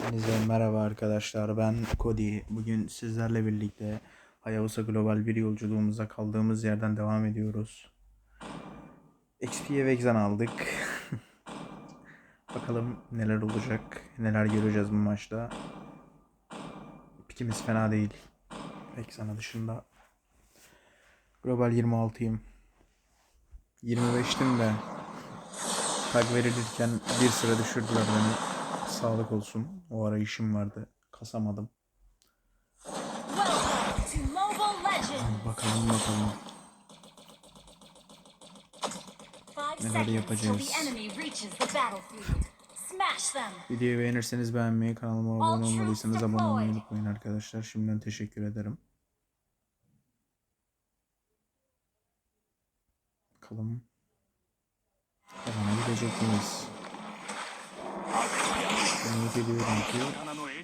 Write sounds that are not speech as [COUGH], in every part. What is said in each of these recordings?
Hepinize merhaba arkadaşlar. Ben Cody. Bugün sizlerle birlikte Hayabusa Global bir yolculuğumuza kaldığımız yerden devam ediyoruz. XP'ye ve Exan aldık. [LAUGHS] Bakalım neler olacak, neler göreceğiz bu maçta. Pikimiz fena değil. Exan'a dışında. Global 26'yım. 25'tim de tag verilirken bir sıra düşürdüler beni. Sağlık olsun. O ara işim vardı. Kasamadım. Bakalım bakalım. Neler yapacağız? Videoyu beğenirseniz beğenmeyi, kanalıma abone olmadıysanız abone olmayı unutmayın arkadaşlar. Şimdiden teşekkür ederim. Bakalım. Kazanabilecek miyiz? Ümit ediyorum ki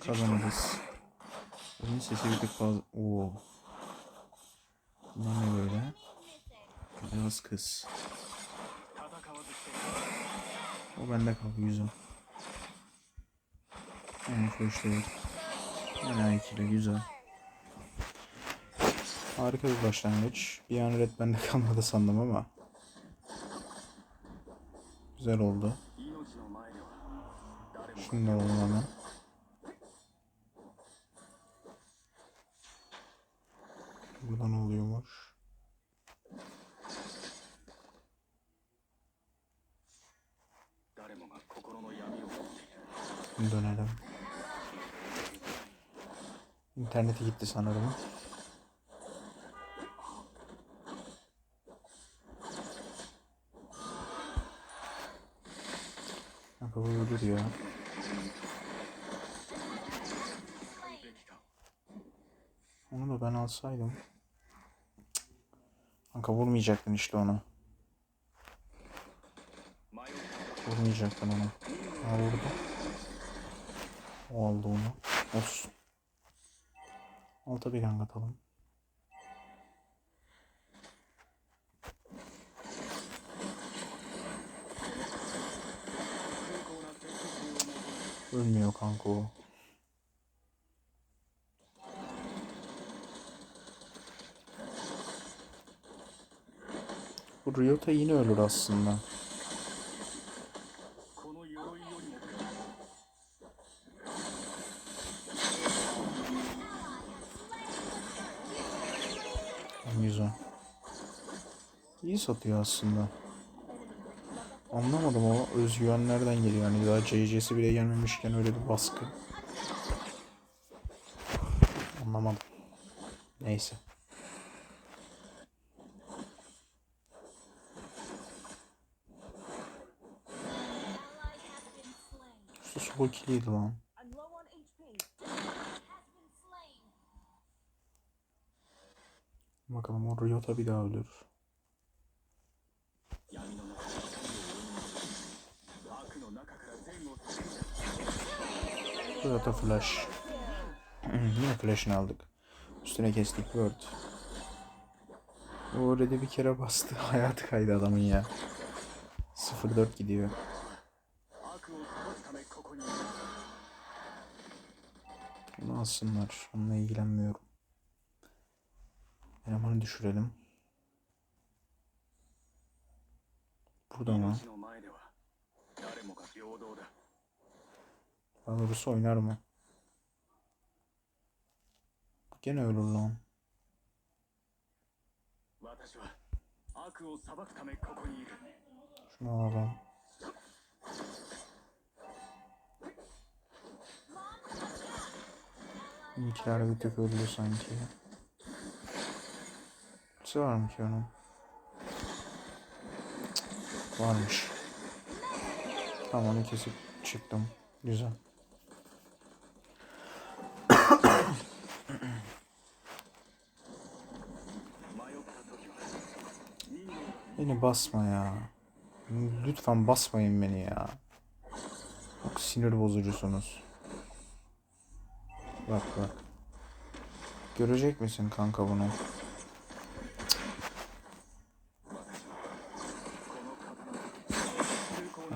kazanırız. Oyun sesi bir tık fazla... Oo. Bunlar ne böyle? Beyaz kız. O bende kaldı güzel. Yani flashlight. Yani ikili güzel. Harika bir başlangıç. Bir an red bende [LAUGHS] kalmadı sandım ama. Güzel oldu. Alalım hemen. Burada ne oluyormuş? Dönelim. İnternete gitti sanırım. Kanka bu ölür ya. Onu da ben alsaydım. Kanka vurmayacaktın işte onu. Vurmayacaktın onu. Ha vurdu. O aldı onu. Olsun. Alta bir gang atalım. Ölmüyor kanka o. Bu Ryota yine ölür aslında. Güzel. İyi satıyor aslında. Anlamadım o özgüven nereden geliyor yani daha CC'si bile gelmemişken öyle bir baskı. Anlamadım. Neyse. Şu sol kiliydi lan. Bakalım o Ryota bir daha ölür. Ryota flash. Yine flash'ını aldık. Üstüne kestik word. O de bir kere bastı. [LAUGHS] Hayatı kaydı adamın ya. 0-4 gidiyor. Onu alsınlar. Onunla ilgilenmiyorum. Elemanı düşürelim. Burada mı? Daha doğrusu oynar mı? Gene ölür lan. Şunu alalım. İlkler bir tık öldü sanki. Nesi var mı ki onun? Varmış. Tamam onu kesip çıktım. Güzel. Beni basma ya. Lütfen basmayın beni ya. Çok sinir bozucusunuz. Bak bak. Görecek misin kanka bunu?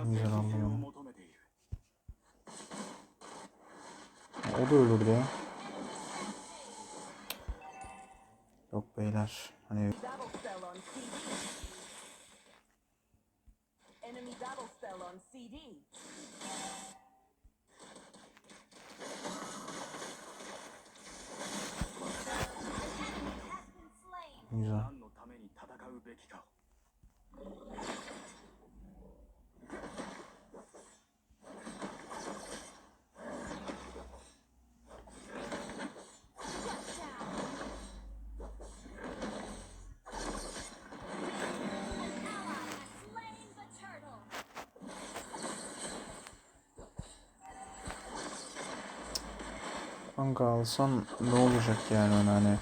Güzel anlıyorum. O da ölürdü ya. Yok beyler. Hani Enemy double spell on CD. Kanka alsan ne olacak yani onu hani.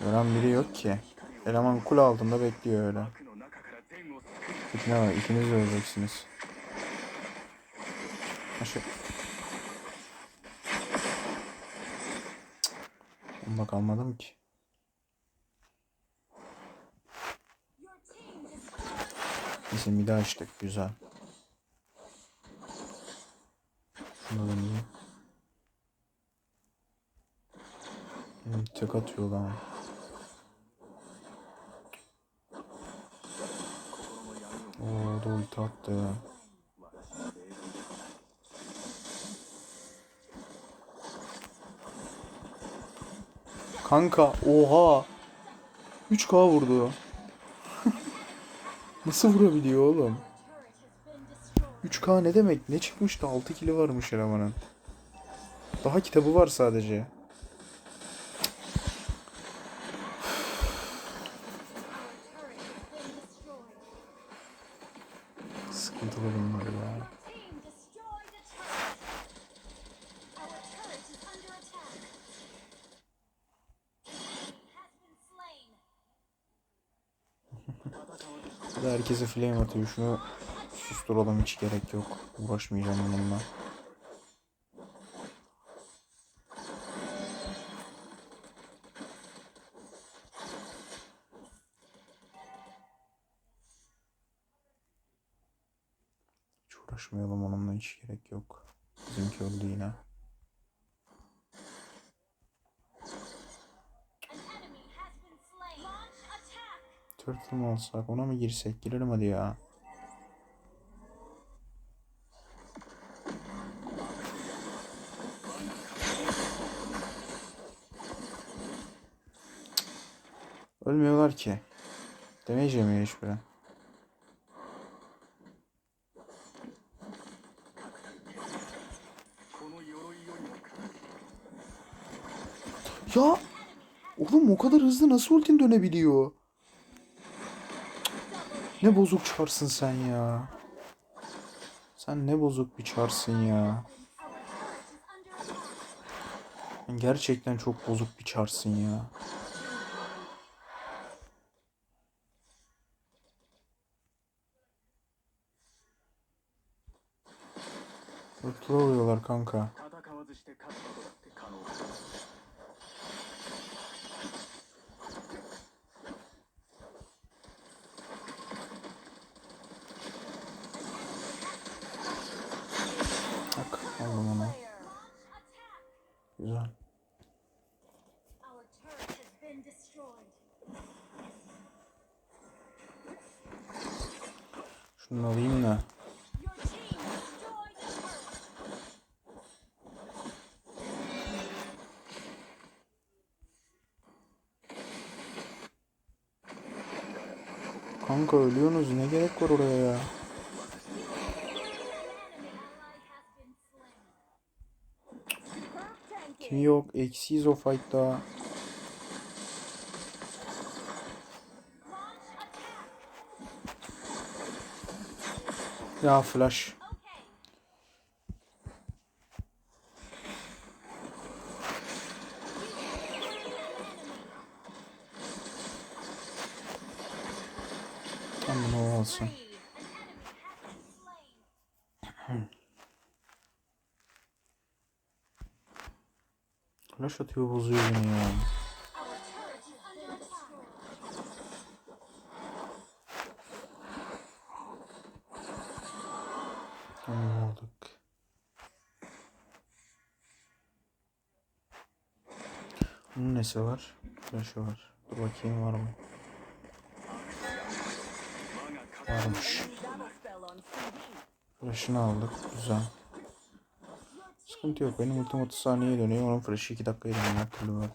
Gören biri yok ki. Eleman kul altında bekliyor öyle. Fitne var ikiniz de öleceksiniz. Aşağı. Bak almadım ki. Bizim bir daha açtık güzel. Şunu da niye? Evet, tek atıyor lan. Oo, da ulti attı ya. Kanka oha. 3K vurdu. [LAUGHS] Nasıl vurabiliyor oğlum? 3K ne demek? Ne çıkmıştı? 6 kilo varmış elemanın. Daha kitabı var sadece. Herkese flame atıyor. Şunu susturalım hiç gerek yok. Uğraşmayacağım bununla. Hiç uğraşmayalım onunla hiç gerek yok. Bizimki öldü yine. Turtle mı olsak ona mı girsek girelim hadi ya. Ölmüyorlar ki. Damage yemiyor hiçbiri. Ya! Oğlum o kadar hızlı nasıl ultin dönebiliyor? Ne bozuk çarsın sen ya. Sen ne bozuk bir çarsın ya. Gerçekten çok bozuk bir çarsın ya. Hırtılı oluyorlar kanka. Aldım onu. Güzel. Şunu alayım da. Kanka ölüyorsunuz ne gerek var oraya ya. Kimi yok eksiyiz o fight'ta. Ya flash. Okay. Tam bunu o alsın. Three. An enemy has been slain. Flash atıyor bozuyor beni ya. Anladık. Bunun nesi var? Flash'ı var. Dur bakayım var mı? Varmış. Flash'ını aldık. Güzel. Sıkıntı yok. Benim ultim 30 saniyeye dönüyor. Onun flash'ı 2 dakikaya dönüyor. Her türlü var.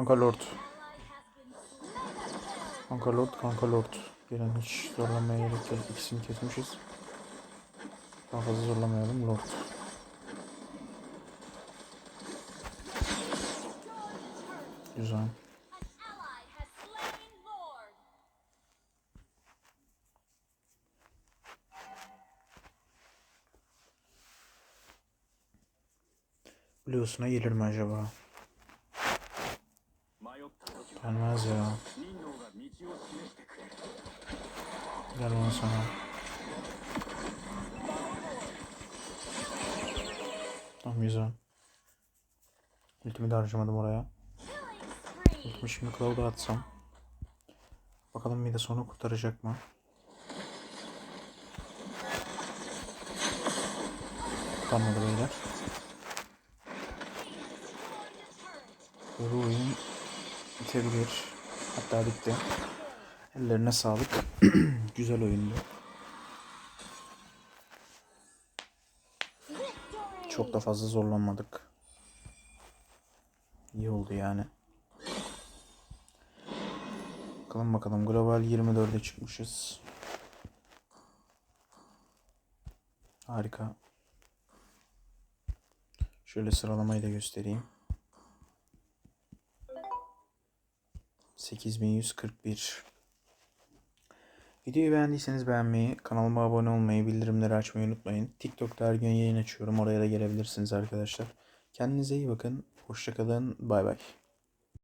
Kanka Lord. Kanka Lord. Kanka Lord. Gelen hiç zorlamaya gerek yok. İkisini kesmişiz. Daha fazla zorlamayalım. Lord. Güzel. Blue'suna gelir mi acaba? Gelmez ya. Gel bana sana. Tam güzel. Ultimi de harcamadım oraya. Ultimi şimdi Cloud'a atsam. Bakalım mide sonu kurtaracak mı? Kurtarmadı beyler. Bu oyun bitebilir. Hatta bitti. Ellerine sağlık. [CLEARS THROAT] Güzel oyundu. Çok da fazla zorlanmadık. İyi oldu yani. Bakalım bakalım. Global 24'e çıkmışız. Harika. Şöyle sıralamayı da göstereyim. 8141 Videoyu beğendiyseniz beğenmeyi, kanalıma abone olmayı, bildirimleri açmayı unutmayın. TikTok'ta her gün yayın açıyorum. Oraya da gelebilirsiniz arkadaşlar. Kendinize iyi bakın. Hoşçakalın. Bay bay.